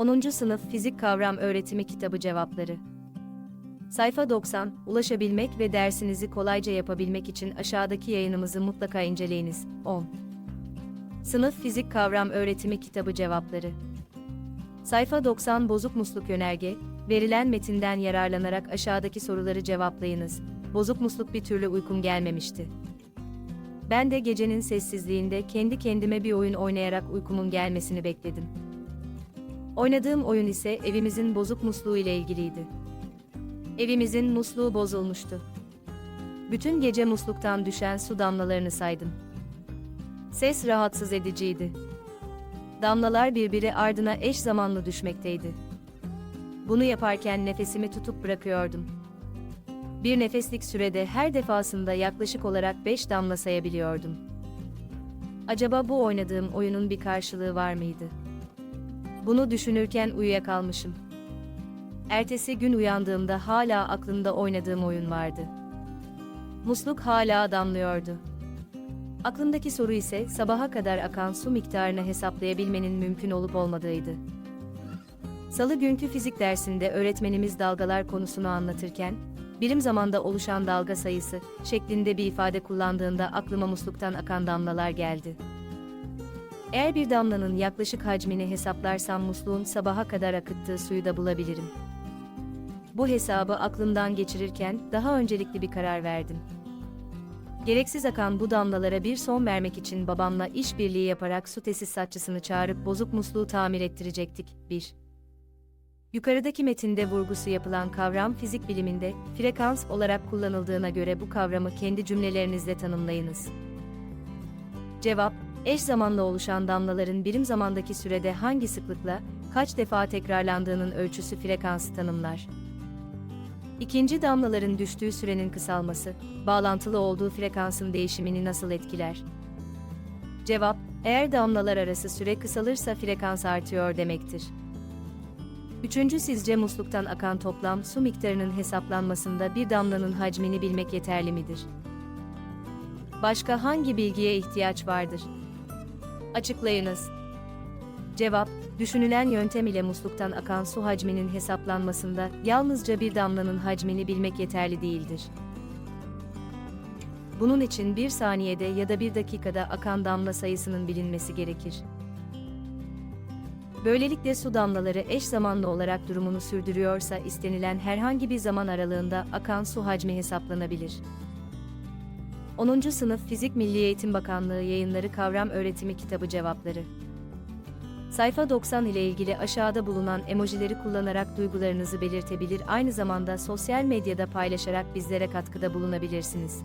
10. Sınıf Fizik Kavram Öğretimi Kitabı Cevapları Sayfa 90, ulaşabilmek ve dersinizi kolayca yapabilmek için aşağıdaki yayınımızı mutlaka inceleyiniz. 10. Sınıf Fizik Kavram Öğretimi Kitabı Cevapları Sayfa 90 Bozuk musluk yönerge, verilen metinden yararlanarak aşağıdaki soruları cevaplayınız. Bozuk musluk bir türlü uykum gelmemişti. Ben de gecenin sessizliğinde kendi kendime bir oyun oynayarak uykumun gelmesini bekledim. Oynadığım oyun ise evimizin bozuk musluğu ile ilgiliydi. Evimizin musluğu bozulmuştu. Bütün gece musluktan düşen su damlalarını saydım. Ses rahatsız ediciydi. Damlalar birbiri ardına eş zamanlı düşmekteydi. Bunu yaparken nefesimi tutup bırakıyordum. Bir nefeslik sürede her defasında yaklaşık olarak 5 damla sayabiliyordum. Acaba bu oynadığım oyunun bir karşılığı var mıydı? Bunu düşünürken uyuyakalmışım. Ertesi gün uyandığımda hala aklımda oynadığım oyun vardı. Musluk hala damlıyordu. Aklımdaki soru ise sabaha kadar akan su miktarını hesaplayabilmenin mümkün olup olmadığıydı. Salı günkü fizik dersinde öğretmenimiz dalgalar konusunu anlatırken, birim zamanda oluşan dalga sayısı şeklinde bir ifade kullandığında aklıma musluktan akan damlalar geldi. Eğer bir damlanın yaklaşık hacmini hesaplarsam musluğun sabaha kadar akıttığı suyu da bulabilirim. Bu hesabı aklımdan geçirirken daha öncelikli bir karar verdim. Gereksiz akan bu damlalara bir son vermek için babamla işbirliği yaparak su tesisatçısını çağırıp bozuk musluğu tamir ettirecektik. 1. Yukarıdaki metinde vurgusu yapılan kavram fizik biliminde frekans olarak kullanıldığına göre bu kavramı kendi cümlelerinizle tanımlayınız. Cevap, eş zamanlı oluşan damlaların birim zamandaki sürede hangi sıklıkla, kaç defa tekrarlandığının ölçüsü frekansı tanımlar. İkinci damlaların düştüğü sürenin kısalması, bağlantılı olduğu frekansın değişimini nasıl etkiler? Cevap, eğer damlalar arası süre kısalırsa frekans artıyor demektir. Üçüncü sizce musluktan akan toplam su miktarının hesaplanmasında bir damlanın hacmini bilmek yeterli midir? Başka hangi bilgiye ihtiyaç vardır? Açıklayınız. Cevap, düşünülen yöntem ile musluktan akan su hacminin hesaplanmasında yalnızca bir damlanın hacmini bilmek yeterli değildir. Bunun için bir saniyede ya da bir dakikada akan damla sayısının bilinmesi gerekir. Böylelikle su damlaları eş zamanlı olarak durumunu sürdürüyorsa istenilen herhangi bir zaman aralığında akan su hacmi hesaplanabilir. 10. Sınıf Fizik Milli Eğitim Bakanlığı Yayınları Kavram Öğretimi Kitabı Cevapları Sayfa 90 ile ilgili aşağıda bulunan emojileri kullanarak duygularınızı belirtebilir aynı zamanda sosyal medyada paylaşarak bizlere katkıda bulunabilirsiniz.